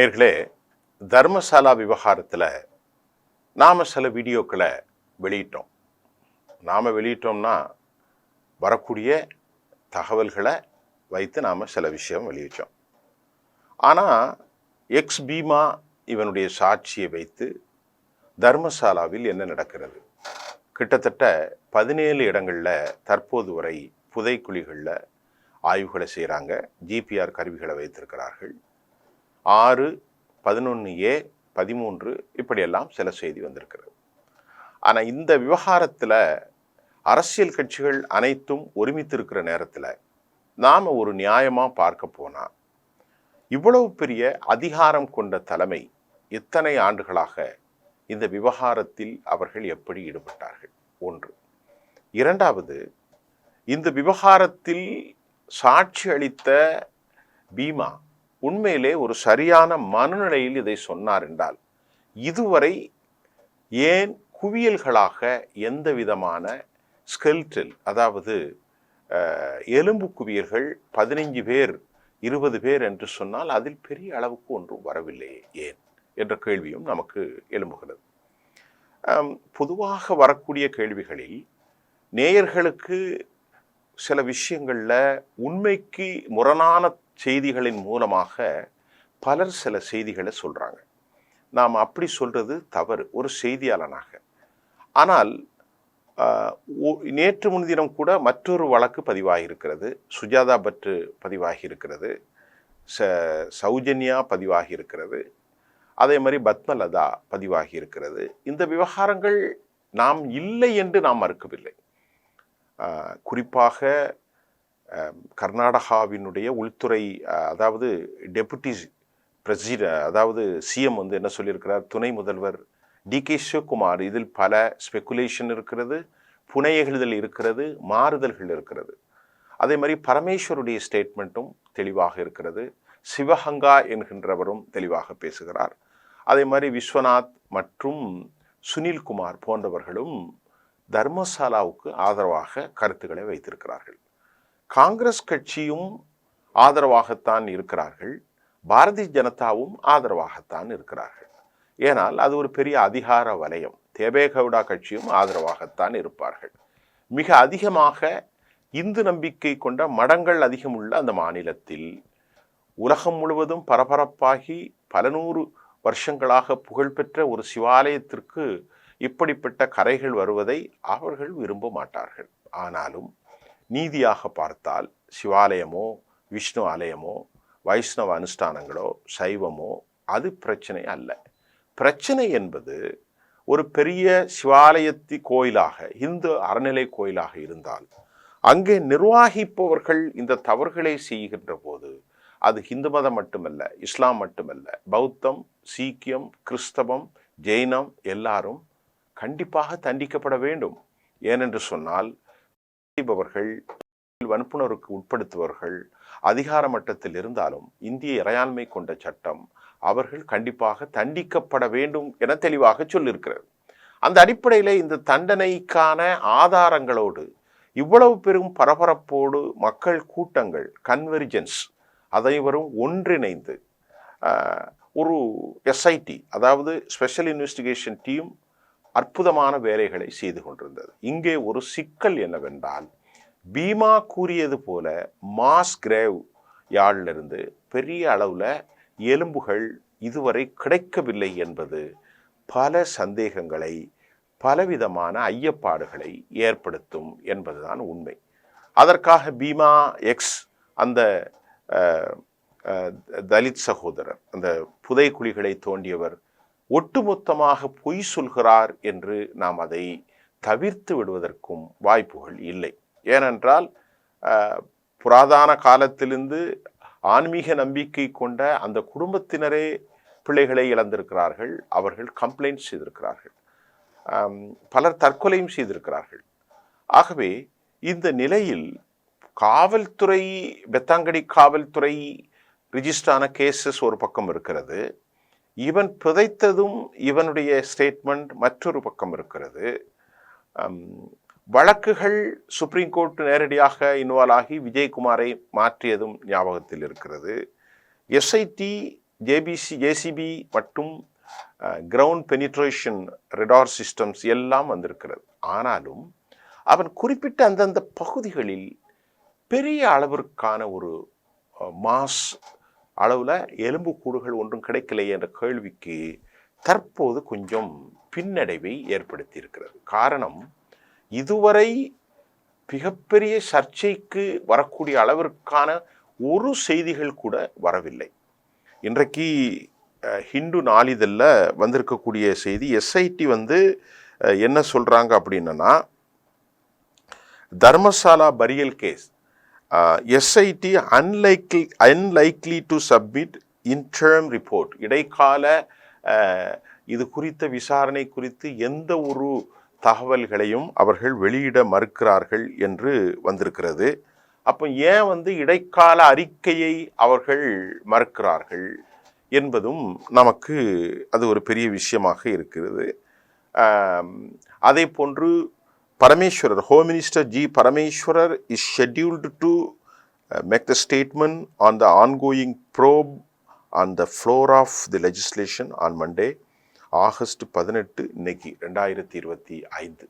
நேர்களே தர்மசாலா விவகாரத்தில் நாம் சில வீடியோக்களை வெளியிட்டோம். நாம் வெளியிட்டோம்னா வரக்கூடிய தகவல்களை வைத்து நாம் சில விஷயம் வெளியிட்டோம். ஆனால் எக்ஸ் பீமா இவனுடைய சாட்சியை வைத்து தர்மசாலாவில் என்ன நடக்கிறது? கிட்டத்தட்ட பதினேழு இடங்களில் தற்போது வரை புதைக்குழிகளில் ஆய்வுகளை செய்கிறாங்க ஜிபிஆர் கருவிகளை வைத்திருக்கிறார்கள். ஆறு பதினொன்று ஏ பதிமூன்று இப்படியெல்லாம் சில செய்தி வந்திருக்கிறது. ஆனால் இந்த விவகாரத்தில் அரசியல் கட்சிகள் அனைத்தும் ஒருமித்திருக்கிற நேரத்தில் நாம் ஒரு நியாயமாக பார்க்க போனால் இவ்வளவு பெரிய அதிகாரம் கொண்ட தலைமை இத்தனை ஆண்டுகளாக இந்த விவகாரத்தில் அவர்கள் எப்படி ஈடுபட்டார்கள்? ஒன்று. இரண்டாவது இந்த விவகாரத்தில் சாட்சி அளித்த பீமா உண்மையிலே ஒரு சரியான மனநிலையில் இதை சொன்னார் என்றால் இதுவரை ஏன் குவியல்களாக எந்த விதமான ஸ்கெல்டில் அதாவது எலும்பு குவியல்கள் பதினைஞ்சு பேர் இருபது பேர் என்று சொன்னால் அதில் பெரிய அளவுக்கு ஒன்றும் வரவில்லை ஏன்? என்ற கேள்வியும் நமக்கு எழும்புகிறது. பொதுவாக வரக்கூடிய கேள்விகளில் நேயர்களுக்கு சில விஷயங்களில் உண்மைக்கு முரணான செய்திகளின் மூலமாக பலர் சில செய்திகளை சொல்கிறாங்க நாம் அப்படி சொல்கிறது தவறு ஒரு செய்தியாளனாக. ஆனால் நேற்று முன்தினம் கூட மற்றொரு வழக்கு பதிவாகியிருக்கிறது. சுஜாதா பற்று பதிவாகியிருக்கிறது. ச சௌஜன்யா பதிவாகியிருக்கிறது. அதே மாதிரி பத்மலதா பதிவாகியிருக்கிறது. இந்த விவகாரங்கள் நாம் இல்லை என்று நாம் மறுக்கவில்லை. குறிப்பாக கர்நாடகாவினுடைய உள்துறை அதாவது டெபுட்டி பிரசிட அதாவது சிஎம் வந்து என்ன சொல்லியிருக்கிறார்? துணை முதல்வர் டி கே சிவகுமார். இதில் பல ஸ்பெகுலேஷன் இருக்கிறது புனையகிழ்தல் இருக்கிறது மாறுதல்கள் இருக்கிறது. அதே மாதிரி பரமேஸ்வருடைய ஸ்டேட்மெண்ட்டும் தெளிவாக இருக்கிறது. சிவகங்கா என்கின்றவரும் தெளிவாக பேசுகிறார். அதே மாதிரி விஸ்வநாத் மற்றும் சுனில்குமார் போன்றவர்களும் தர்மசாலாவுக்கு ஆதரவாக கருத்துக்களை வைத்திருக்கிறார்கள். காங்கிரஸ் கட்சியும் ஆதரவாகத்தான் இருக்கிறார்கள். பாரதிய ஜனதாவும் ஆதரவாகத்தான் இருக்கிறார்கள். ஏனால் அது ஒரு பெரிய அதிகார வலயம். தேபேகவுடா கட்சியும் ஆதரவாகத்தான் இருப்பார்கள். மிக அதிகமாக இந்து நம்பிக்கை கொண்ட மடங்கள் அதிகம் உள்ள அந்த மாநிலத்தில் உலகம் முழுவதும் பரபரப்பாகி பல நூறு வருஷங்களாக புகழ்பெற்ற ஒரு சிவாலயத்திற்கு இப்படிப்பட்ட கரைகள் வருவதை அவர்கள் விரும்ப மாட்டார்கள் ஆனாலும் நீதியாக பார்த்தால் சிவாலயமோ விஷ்ணு ஆலயமோ வைஷ்ணவ அனுஷ்டானங்களோ சைவமோ அது பிரச்சனை அல்ல. பிரச்சனை என்பது ஒரு பெரிய சிவாலயத்தி கோயிலாக இந்து அறநிலை கோயிலாக இருந்தால் அங்கே நிர்வாகிப்பவர்கள் இந்த தவறுகளை செய்கின்ற போது அது ஹிந்து மதம் மட்டுமல்ல இஸ்லாம் மட்டுமல்ல பௌத்தம் சீக்கியம் கிறிஸ்தவம் ஜெயினம் எல்லாரும் கண்டிப்பாக தண்டிக்கப்பட வேண்டும். ஏனென்று சொன்னால் செய்பவர்கள் வன்புணர்வுக்கு உட்படுத்துபவர்கள் அதிகார மட்டத்தில் இருந்தாலும் இந்திய இறையாண்மை கொண்ட சட்டம் அவர்கள் கண்டிப்பாக தண்டிக்கப்பட வேண்டும் என தெளிவாக சொல்லியிருக்கிறது. அந்த அடிப்படையில் இந்த தண்டனைக்கான ஆதாரங்களோடு இவ்வளவு பெரும் பரபரப்போடு மக்கள் கூட்டங்கள் கன்வெர்ஜென்ஸ் அனைவரும் ஒன்றிணைந்து ஒரு எஸ்ஐடி அதாவது ஸ்பெஷல் இன்வெஸ்டிகேஷன் டீம் அற்புதமான வேலைகளை செய்து கொண்டிருந்தது. இங்கே ஒரு சிக்கல் என்னவென்றால் பீமா கூறியது போல மாஸ் கிரேவ் யாழிலிருந்து பெரிய அளவில் எலும்புகள் இதுவரை கிடைக்கவில்லை என்பது பல சந்தேகங்களை பலவிதமான ஐயப்பாடுகளை ஏற்படுத்தும் என்பதுதான் உண்மை. அதற்காக பீமா எக்ஸ் அந்த தலித் சகோதரர் அந்த புதைக்குழிகளை தோண்டியவர் ஒட்டுமொத்தமாக பொய் சொல்கிறார் என்று நாம் அதை தவிர்த்து விடுவதற்கும் வாய்ப்புகள் இல்லை. ஏனென்றால் புராதான காலத்திலிருந்து ஆன்மீக நம்பிக்கை கொண்ட அந்த குடும்பத்தினரே பிள்ளைகளை இழந்திருக்கிறார்கள். அவர்கள் கம்ப்ளைண்ட் செய்திருக்கிறார்கள். பலர் தற்கொலையும் செய்திருக்கிறார்கள். ஆகவே இந்த நிலையில் காவல்துறை பெத்தாங்கடி காவல்துறை ரிஜிஸ்டான கேசஸ் ஒரு பக்கம் இருக்கிறது. இவன் புதைத்ததும் இவனுடைய ஸ்டேட்மெண்ட் மற்றொரு பக்கம் இருக்கிறது. வழக்குகள் சுப்ரீம் கோர்ட் நேரடியாக இன்வால்வ் ஆகி விஜயகுமாரை மாற்றியதும் ஞாபகத்தில் இருக்கிறது. எஸ்ஐடி ஜேபிசி ஜேசிபி மற்றும் கிரவுண்ட் பெனிட்ரேஷன் ரெடார் சிஸ்டம்ஸ் எல்லாம் வந்திருக்கிறது. ஆனாலும் அவன் குறிப்பிட்ட அந்தந்த பகுதிகளில் பெரிய அளவிற்கான ஒரு மாஸ் அளவில் எலும்புக்கூடுகள் ஒன்றும் கிடைக்கலையே என்ற கேள்விக்கு தற்போது கொஞ்சம் பின்னடைவை ஏற்படுத்தி இருக்கிறது காரணம் இதுவரை மிகப்பெரிய சர்ச்சைக்கு வரக்கூடிய அளவிற்கான ஒரு செய்திகள் கூட வரவில்லை. இன்றைக்கு ஹிந்து நாளிதழில் வந்திருக்கக்கூடிய செய்தி எஸ்ஐடி வந்து என்ன சொல்கிறாங்க அப்படின்னா Dharmasala burial case SIT unlikely unlikely to submit interim report இடைக்கால இது குறித்த விசாரணை குறித்து எந்த ஒரு தகவல்களையும் அவர்கள் வெளியிட மறுக்கிறார்கள் என்று வந்திருக்கிறது. அப்போ ஏன் வந்து இடைக்கால அறிக்கையை அவர்கள் மறுக்கிறார்கள் என்பதும் நமக்கு அது ஒரு பெரிய விஷயமாக இருக்கிறது. அதே போன்று Parameshwara home minister G Parameshwara is scheduled to make the statement on the ongoing probe on the floor of the legislation on Monday August பதினெட்டு இன்னைக்கு ரெண்டாயிரத்தி இருபத்தி ஐந்து.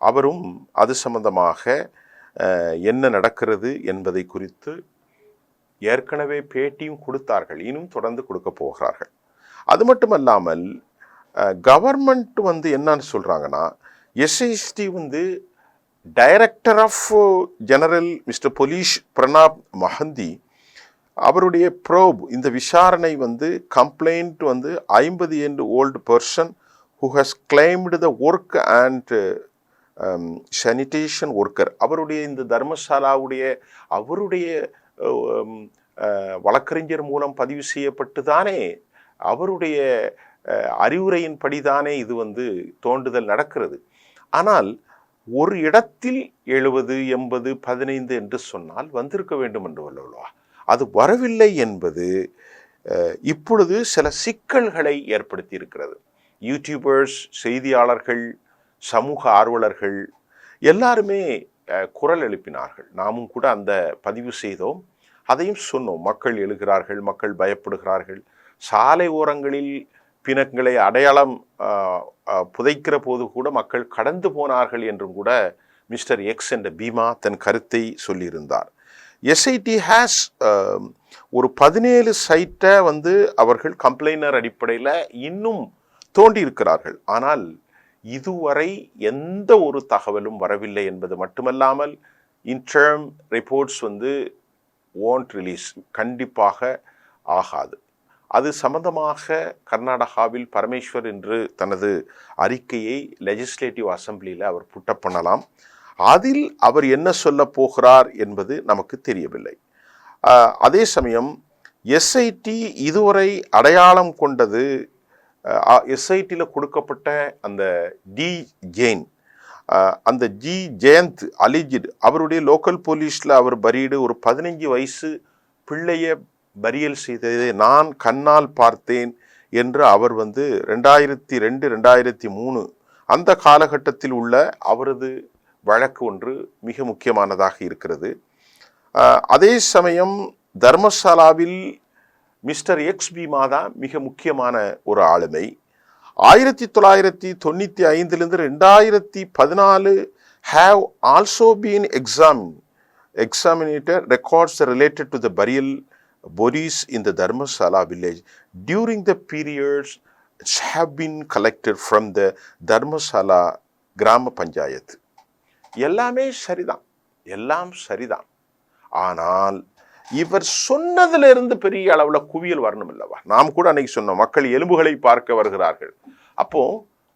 அவரும் அது சம்பந்தமாக uh, என்ன நடக்கிறது என்பதை குறித்து ஏற்கனவே பேட்டியும் கொடுத்தார்கள் இன்னும் தொடர்ந்து கொடுக்க போகிறார்கள். அது மட்டுமல்லாமல் uh, கவர்மெண்ட் வந்து என்னன்னு சொல்கிறாங்கன்னா எஸ்ஐஎஸ்டி வந்து director of general mister police Pranab Mohanty அவருடைய ப்ரோப் இந்த விசாரணை வந்து கம்ப்ளைண்ட் வந்து ஐம்பது and old person who has claimed the work and sanitation worker அவருடைய இந்த தர்மசாலாவுடைய அவருடைய uh, um, uh, வழக்கறிஞர் மூலம் பதிவு செய்யப்பட்டு தானே அவருடைய uh, அறிவுரையின்படி தானே இது வந்து தோண்டுதல் நடக்கிறது. ஆனால் ஒரு இடத்தில் எழுபது எண்பது பதினைந்து என்று சொன்னால் வந்திருக்க வேண்டும் என்று அல்லவா அது வரவில்லை என்பது இப்பொழுது சில சிக்கல்களை ஏற்படுத்தி இருக்கிறது. யூடியூபர்ஸ் செய்தியாளர்கள் சமூக ஆர்வலர்கள் எல்லாருமே குரல் எழுப்பினார்கள். நாமும் கூட அந்த பதிவு செய்தோம். அதையும் சொன்னோம். மக்கள் எழுகிறார்கள் மக்கள் பயப்படுகிறார்கள். சாலை ஓரங்களில் பிணங்களை அடையாளம் புதைக்கிற போது கூட மக்கள் கடந்து போனார்கள் என்றும் கூட மிஸ்டர் எக்ஸ் என்ற பீமா தன் கருத்தை சொல்லியிருந்தார். எஸ்ஐடி ஹேஸ் ஒரு பதினேழு சைட்டை வந்து அவர்கள் கம்ப்ளைனர் அடிப்படையில் இன்னும் தோண்டி இருக்கிறார்கள் ஆனால் இதுவரை எந்த ஒரு தகவலும் வரவில்லை என்பது மட்டுமல்லாமல் இன்டர்ம் ரிப்போர்ட்ஸ் வந்து ஓன்ட் ரிலீஸ் கண்டிப்பாக ஆகாது. அது சம்பந்தமாக கர்நாடகாவில் பரமேஸ்வர் என்று தனது அறிக்கையை லெஜிஸ்லேட்டிவ் அசம்பிளியில் அவர் புட்டப் பண்ணலாம். அதில் அவர் என்ன சொல்ல போகிறார் என்பது நமக்கு தெரியவில்லை. அதே சமயம் எஸ்ஐடி இதுவரை அடையாளம் கொண்டது எஸ்ஐடியில் கொடுக்கப்பட்ட அந்த டி ஜெயின் அந்த ஜி ஜெயந்த் அலிஜிட் அவருடைய லோக்கல் போலீஸில் அவர் பரீடு ஒரு பதினஞ்சு வயசு பிள்ளைய பரியல் செய்ததை நான் கண்ணால் பார்த்தேன் என்று அவர் வந்து ரெண்டாயிரத்தி ரெண்டு ரெண்டாயிரத்தி மூணு அந்த காலகட்டத்தில் உள்ள அவரது வழக்கு ஒன்று மிக முக்கியமானதாக இருக்கிறது. அதே சமயம் தர்மசாலாவில் மிஸ்டர் எக்ஸ் பீமா தான் மிக முக்கியமான ஒரு ஆளுமை. ஆயிரத்தி தொள்ளாயிரத்தி தொண்ணூற்றி ஐந்துலேருந்து ரெண்டாயிரத்தி பதினாலு have also been examine examiner records related to the burial bodies in the Dharmasala village during the periods have been collected from the Dharmasala கிராம பஞ்சாயத்து எல்லாமே சரிதான். எல்லாம் சரிதான். ஆனால் இவர் சொன்னதிலிருந்து பெரிய அளவில் குவியல் வரணும் இல்லவா? நாம் கூட அன்னைக்கு சொன்னோம் மக்கள் எலும்புகளை பார்க்க வருகிறார்கள். அப்போ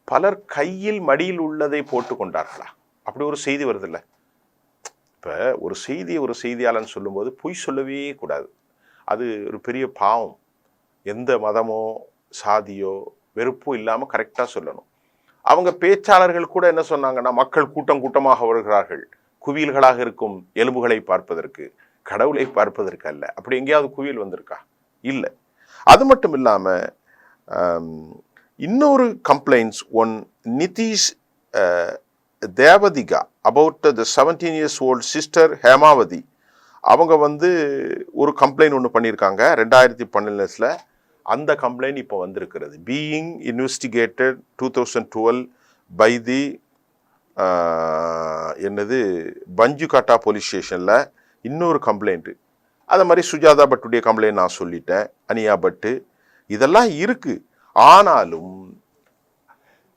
பலர் கையில் மடியில் உள்ளதை போட்டு கொண்டார்களா? அப்படி ஒரு செய்தி வருதில்ல. இப்போ ஒரு செய்தியை ஒரு செய்தியாளன் சொல்லும்போது பொய் சொல்லவே கூடாது. அது ஒரு பெரிய பாவம். எந்த மதமோ சாதியோ வெறுப்போ இல்லாமல் கரெக்டாக சொல்லணும். அவங்க பேச்சாளர்கள் கூட என்ன சொன்னாங்கன்னா மக்கள் கூட்டம் கூட்டமாக வருகிறார்கள். குவியல்களாக இருக்கும் எலும்புகளை பார்ப்பதற்கு கடவுளை பார்ப்பதற்கு அல்ல. அப்படி எங்கேயாவது குவியல் வந்திருக்கா? இல்லை. அது மட்டும் இல்லாமல் இன்னொரு complaints one Nitish Devathika about the seventeen years old sister Hemavathi. அவங்க வந்து ஒரு கம்ப்ளைண்ட் ஒன்று பண்ணியிருக்காங்க. ரெண்டாயிரத்தி பன்னெண்டுல அந்த கம்ப்ளைண்ட் இப்போ வந்திருக்கிறது. Being investigated two thousand twelve by the என்னது பஞ்சுகாட்டா போலீஸ் ஸ்டேஷனில் இன்னொரு கம்ப்ளைண்ட்டு அதை மாதிரி சுஜாதா பட்டுடைய கம்ப்ளைண்ட் நான் சொல்லிட்டேன். அனியா பட்டு. இதெல்லாம் இருக்குது ஆனாலும்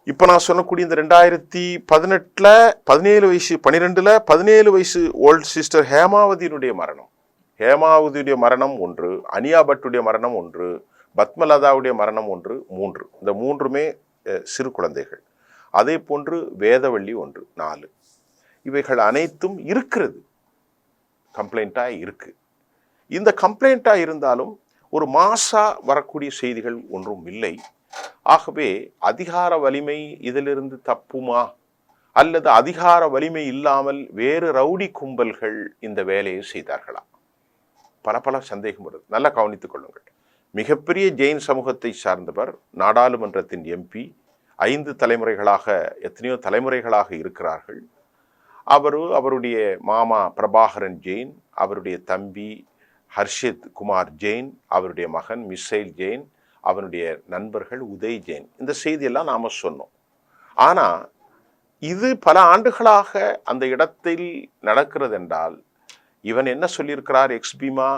இப்போ நான் சொல்லக்கூடிய இந்த ரெண்டாயிரத்தி பதினெட்டில் பதினேழு வயசு பன்னிரெண்டில் பதினேழு வயசு ஓல்ட் சிஸ்டர் ஹேமாவதியினுடைய மரணம். ஹேமாவதியுடைய மரணம் ஒன்று அனியா பட்டுடைய மரணம் ஒன்று பத்மலதாவுடைய மரணம் ஒன்று மூன்று. இந்த மூன்றுமே சிறு குழந்தைகள். அதே போன்று வேதவள்ளி ஒன்று நாலு. இவைகள் அனைத்தும் இருக்கிறது. கம்ப்ளைண்ட்டாக இருக்குது இந்த கம்ப்ளைண்ட்டாக இருந்தாலும் ஒரு மாசாக வரக்கூடிய செய்திகள் ஒன்றும் இல்லை. ஆகவே அதிகார வலிமை இதிலிருந்து தப்புமா? அல்லது அதிகார வலிமை இல்லாமல் வேறு ரவுடி கும்பல்கள் இந்த வேலையை செய்தார்களா? பல பல சந்தேகம் வருது. நல்லா கவனித்துக் கொள்ளுங்கள். மிகப்பெரிய ஜெயின் சமூகத்தை சார்ந்தவர் நாடாளுமன்றத்தின் எம்பி ஐந்து தலைமுறைகளாக எத்தனையோ தலைமுறைகளாக இருக்கிறார்கள். அவரு அவருடைய மாமா பிரபாகரன் ஜெயின் அவருடைய தம்பி ஹர்ஷித் குமார் ஜெயின் அவருடைய மகன் மிசைல் ஜெயின் அவனுடைய நண்பர்கள் உதய் ஜெயின். இந்த செய்தியெல்லாம் நாம் சொன்னோம். ஆனால் இது பல ஆண்டுகளாக அந்த இடத்தில் நடக்கிறது என்றால் இவன் என்ன சொல்லியிருக்கிறார் எக்ஸ்பீமா?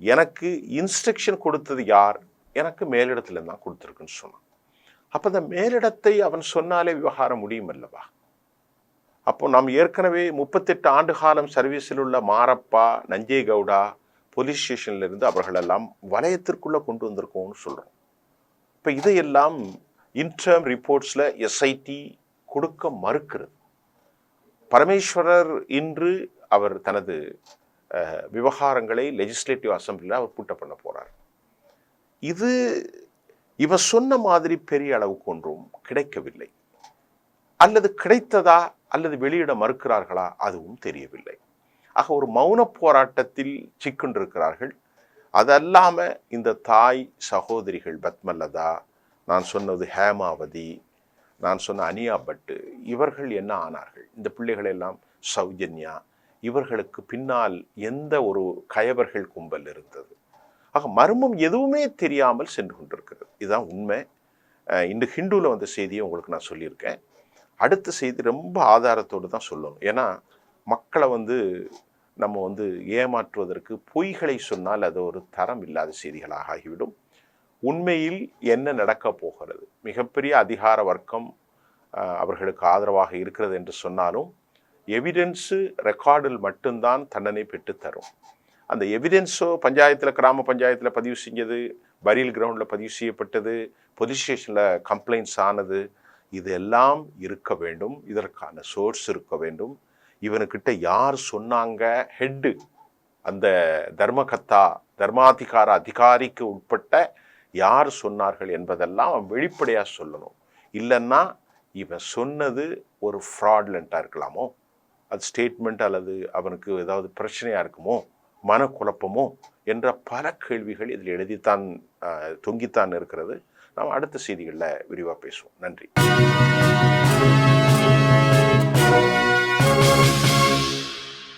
எனக்கு இன்ஸ்ட்ரக்ஷன் கொடுத்தது யார்? எனக்கு மேலிடத்துல தான் கொடுத்துருக்குன்னு சொன்னான். அப்போ அந்த மேலிடத்தை அவன் சொன்னாலே விவகாரம் முடியும் அல்லவா அப்போ நாம் ஏற்கனவே முப்பத்தெட்டு ஆண்டு காலம் சர்வீஸில் உள்ள மாரப்பா நஞ்சே கவுடா போலீஸ் ஸ்டேஷன்லேருந்து அவர்களெல்லாம் வலயத்திற்குள்ளே கொண்டு வந்திருக்கோம்னு சொல்கிறோம் இப்போ இதையெல்லாம் இன்டர்ம் ரிப்போர்ட்ஸில் எஸ்ஐடி கொடுக்க மறுக்கிறது. பரமேஸ்வரர் இன்று அவர் தனது விவகாரங்களை லெஜிஸ்லேட்டிவ் அசம்பிளியில் அவர் பூட்ட பண்ண போகிறார் இது இவர் சொன்ன மாதிரி பெரிய அளவுக்கு ஒன்றும் கிடைக்கவில்லை. அல்லது கிடைத்ததா அல்லது வெளியிட மறுக்கிறார்களா அதுவும் தெரியவில்லை. ஆக ஒரு மௌன போராட்டத்தில் சிக்கொண்டிருக்கிறார்கள். அதல்லாமல் இந்த தாய் சகோதரிகள் பத்மலதா நான் சொன்னது ஹேமாவதி நான் சொன்ன அனியா பட்டு இவர்கள் என்ன ஆனார்கள்? இந்த பிள்ளைகள் எல்லாம் சௌஜன்யா இவர்களுக்கு பின்னால் எந்த ஒரு கயவர்கள் கும்பல் இருந்தது? ஆக மர்மம் எதுவுமே தெரியாமல் சென்று கொண்டிருக்கிறது. இதுதான் உண்மை. இன்று இந்த ஹிந்துவில் வந்த செய்தியை உங்களுக்கு நான் சொல்லியிருக்கேன். அடுத்த செய்தி ரொம்ப ஆதாரத்தோடு தான் சொல்லணும். ஏன்னா மக்களை வந்து நம்ம வந்து ஏமாற்றுவதற்கு பொய்களை சொன்னால் அது ஒரு தரம் இல்லாத செய்திகளாக ஆகிவிடும். உண்மையில் என்ன நடக்கப் போகிறது? மிகப்பெரிய அதிகார வர்க்கம் அவர்களுக்கு ஆதரவாக இருக்கிறது என்று சொன்னாலும் எவிடென்ஸு ரெக்கார்டில் மட்டும்தான் தண்டனை பெற்றுத்தரும் அந்த எவிடென்ஸோ பஞ்சாயத்தில் கிராம பஞ்சாயத்தில் பதிவு செஞ்சது பரியல் கிரவுண்டில் பதிவு செய்யப்பட்டது போலீஸ் ஸ்டேஷனில் கம்ப்ளைண்ட்ஸ் ஆனது இதெல்லாம் இருக்க வேண்டும். இதற்கான சோர்ஸ் இருக்க வேண்டும். இவனுக்கிட்ட யார் சொன்னாங்க? ஹெட்டு அந்த தர்மகத்தா தர்மாதிகார அதிகாரிக்கு உட்பட்ட யார் சொன்னார்கள் என்பதெல்லாம் அவன் வெளிப்படையாக சொல்லணும். இல்லைன்னா இவன் சொன்னது ஒரு ஃப்ராட்லண்ட்டாக இருக்கலாமோ? அது ஸ்டேட்மெண்ட் அல்லது அவனுக்கு ஏதாவது பிரச்சனையாக இருக்குமோ? மனக்குழப்பமோ? என்ற பல கேள்விகள் இதில் எழுதித்தான் தொங்கித்தான் இருக்கிறது. நாம் அடுத்த செய்திகளில் விரிவாக பேசுவோம். நன்றி.